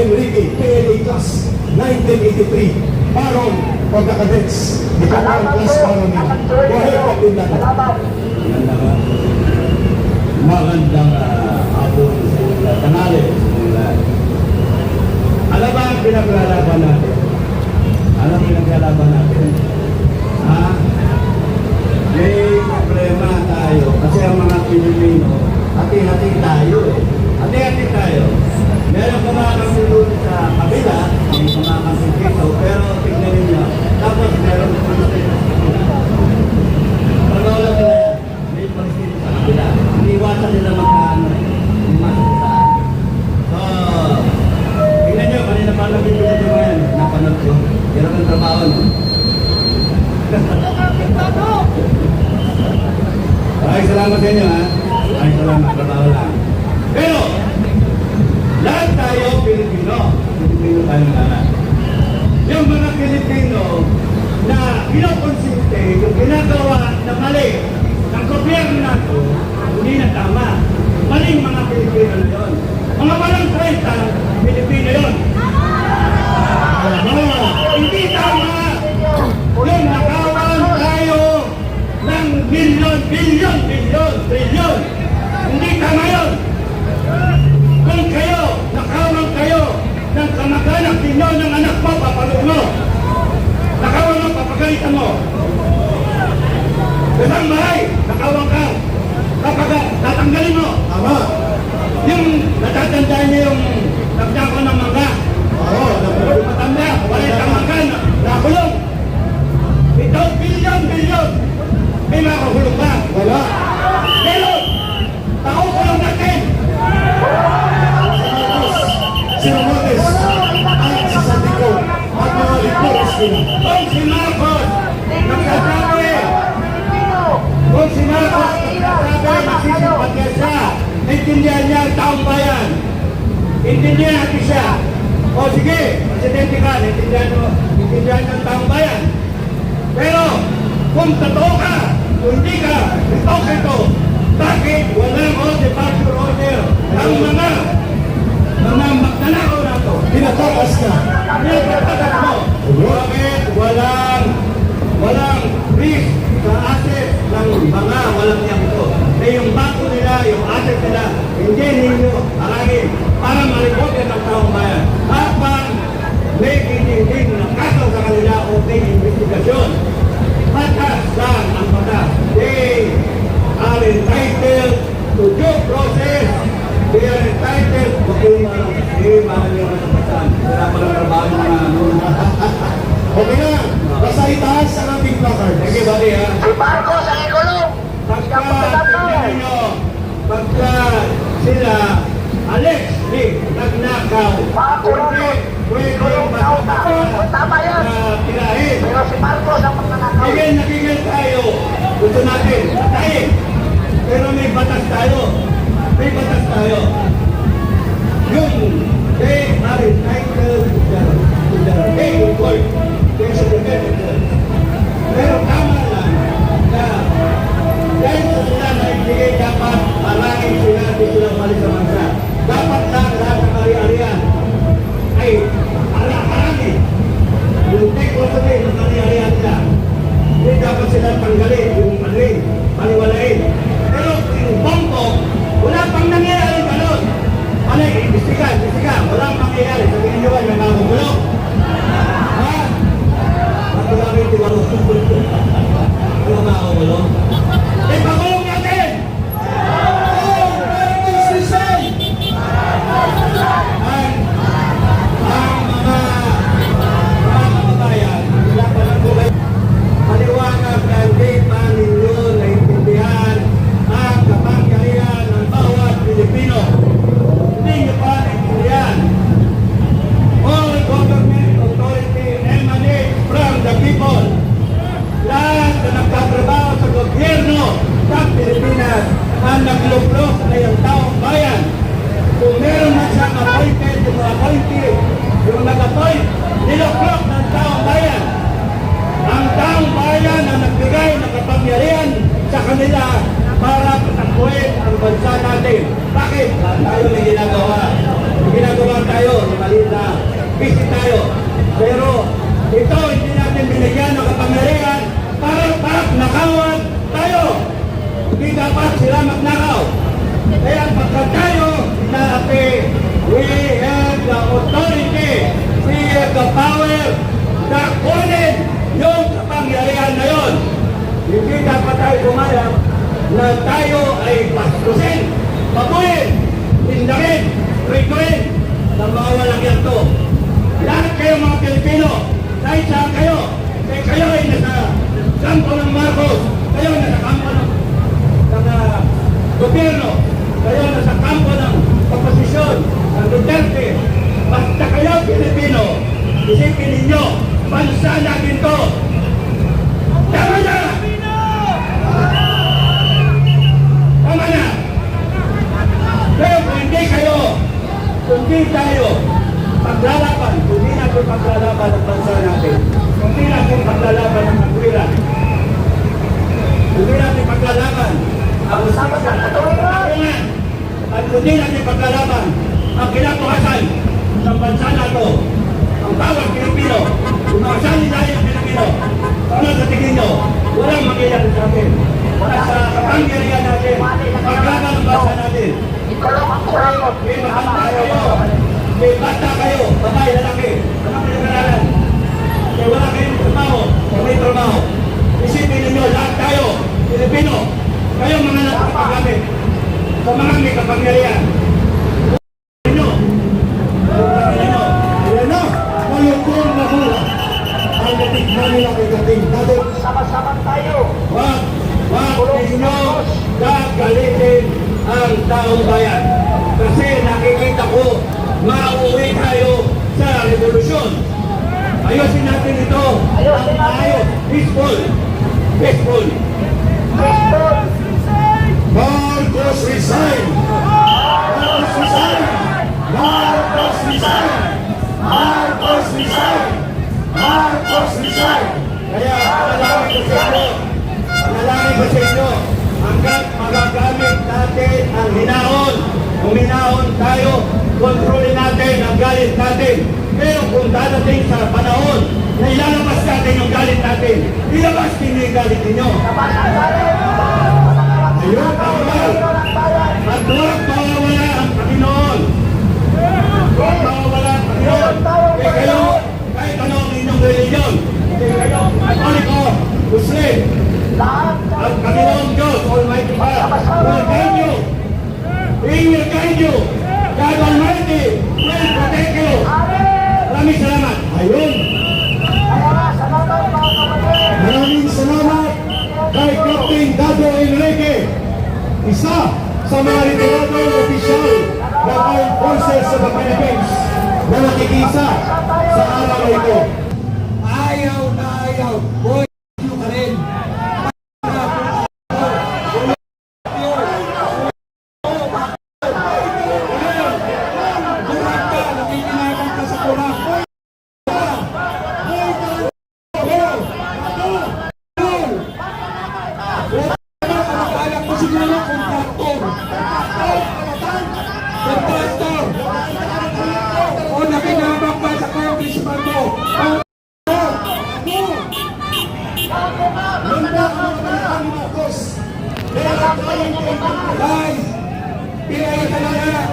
Enrique, PLA Class 1983, Baron of the Cadets. Ikaw ang class baron nila. Go ahead, Captain Dadong. Magandang, uh, sa inyo. Tanali sa lahat. Alam ba ang pinaglalaban natin? Ay, salamat sa inyo ha. Ay, salamat. Trabaho lang. Pero, lahat tayo Pilipino. Pilipino tayo lahat. Yung mga Pilipino na kinokonsinte yung ginagawa na mali ng gobyerno nato, hindi na tama. Maling mga Pilipino na yun. Mga walang 30, Pilipino yun. Tama. Hindi tama. Tayo ng bilyon, bilyon, bilyon, trilyon. Hindi tama yun. Kung kayo, nakawan kayo ng kamag-anak ninyo ng anak mo, papalog mo. Nakawan mo, papagalitan mo. Isang bahay, nakawan ka. Kapag tatanggalin mo. Tama. Yung natatandaan niyo yung nagdako ng mangga. Oo, matanda, wala Intindihan natin siya. O sige, presidente ka, intindihan mo, intindihan ng taong bayan. Pero, kung totoo ka, kung hindi ka, ito ito, bakit walang all departure order ang mga mga magnanakaw na ito? Pinatakas na. Pinagpatagas mo. Bakit walang walang risk sa asset ng mga walang niyak ito? Na yung nila, yung asset nila, hindi ninyo arangin para ma-report yan ng taong bayan. Habang may hindi ng kaso sa kanila o may investigasyon. Batas lang ang batas. They are entitled to due process. They are entitled to due Hindi, mahal yung kasapatan. Wala pa ng trabaho mga ano. Okay na. Basta itaas ang ating placard. Thank you, buddy, ha? Si Marcos ang ikulong. Pagka, tingnan ninyo, pagka sila, allegedly, nagnakaw, Makulong. hindi pwede Kulong na na tirahin. Pero si Marcos ang magnanakaw. Sige, nakinggan tayo. Gusto natin, patayin. Pero may batas tayo. May batas tayo. Yung they are entitled to the, to the in court. They should be niluklok ng taong bayan. Ang taong bayan ang nagbigay ng kapangyarihan sa kanila para patakbuhin ang bansa natin. Bakit? Tayo may ginagawa. Ginagawa tayo, maliit na busy tayo. Pero ito, hindi natin binigyan ng kapangyarihan para para nakawan tayo. Hindi dapat sila magnakaw. Kaya pagka tayo na ate, we have the authority, we have the power na kunin yung kapangyarihan na yon. Hindi dapat tayo gumayang na tayo ay pastusin, pabuhin, tindarin, rituin ng mga walang yanto. Lahat kayo mga Pilipino, kahit saan kayo, kaya kayo ay nasa kampo ng Marcos, kayo nasa kampo ng, ng ah, gobyerno, kayo nasa kampo ng oposisyon, ng Duterte, basta kayo Pilipino, isipin ninyo, bansa natin to. Tama na! Tama na! Pero kung hindi kayo, kung hindi tayo. Paglalaban, kung hindi natin paglalaban ang bansa natin, kung hindi natin paglalaban ang katwiran, kung hindi natin paglalaban ang Sama sa katungan, at kung hindi natin paglalaban ang kinabukasan ng bansa nato, ang bawat Pilipino, kung makasali tayo ang Pilipino, ano sa tingin nyo, walang mangyayari sa atin. Wala sa kapangyarihan natin, paglaban ng bansa natin. Ikulong ang kurayot. May mahanda kayo. May bata kayo. Babae, lalaki. Anong pinag-aralan? Kaya wala kayong trabaho. May trabaho. Isipin ninyo, lahat tayo, Pilipino. Kayo mga nagpapagamit sa mga may kapangyarihan. Sama-sama tayo. Wag, wag ninyo gagalitin ang taong bayan. Kasi nakikita ko, mauwi tayo sa revolusyon. Ayusin natin ito. Ayusin natin. Peaceful. Peaceful. Peaceful. Tayo, kontrolin natin ang galit natin. Pero kung dadating sa panahon na ilalabas natin yung galit natin, ilabas din yung galit ninyo. Ayun, bayan. At huwag mawawala ang Panginoon. Huwag mawawala ang Panginoon. Ito. Ayaw na ayaw. Boy, you ka rin. O Guys,